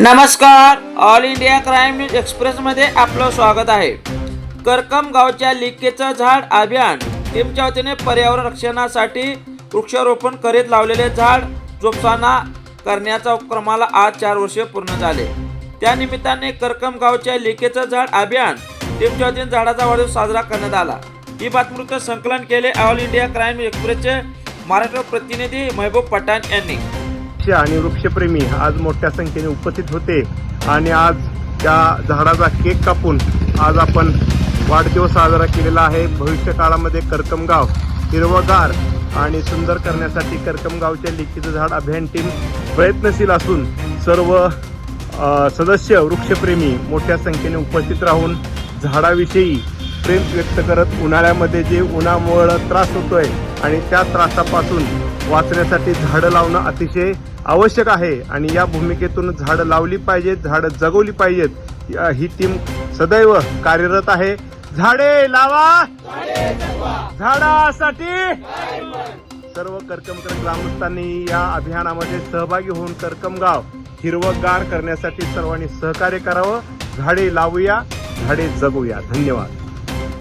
नमस्कार. All India crime news एक्सप्रेसमध्ये आपलं स्वागत आहे. करकम गावच्या लिकेचं झाड अभियान. टीमच्या वतीने पर्यावरण रक्षणासाठी वृक्षारोपण करीत लावलेले झाड जोपसाना करण्याच्या उपक्रमाला आज चार वर्षे पूर्ण झाले. त्यानिमित्ताने करकम गावच्या लिकेचं झाड अभियान टीमच्या वतीने झाडाचा वाढदिवस साजरा करण्यात आला. ही बातमीचं संकलन केले ऑल इंडिया क्राईम एक्सप्रेसचे महाराष्ट्र प्रतिनिधी महबूब पठाण यांनी. वृक्ष आणि वृक्षप्रेमी आज मोठ्या संख्येने उपस्थित होते. आणि आज त्या झाडाचा केक कापून आज आपण वाढदिवस साजरा केलेला आहे. भविष्य काळामध्ये करकमगाव हिरवगार आणि सुंदर करण्यासाठी करकमगावच्या लिखीचं झाड अभियान टीम प्रयत्नशील असून सर्व सदस्य वृक्षप्रेमी मोठ्या संख्येने उपस्थित राहून झाडाविषयी प्रेम व्यक्त करत उन्हाळ्यामध्ये जे उन्हामुळं त्रास होतोय आणि त्या त्रासापासून वाचण्यासाठी झाडं लावणं अतिशय आवश्यक आहे आणि या भूमिकेतून झाडं लावली पाहिजेत झाडं जगवली पाहिजेत ही टीम सदैव कार्यरत आहे. झाडे लावा! झाडासाठी! सर्व करकमकर ग्रामस्थांनी या अभियानामध्ये सहभागी होऊन करकमगाव हिरवगार करण्यासाठी सर्वांनी सहकार्य करावं. झाडे लावूया झाडे जगूया धन्यवाद.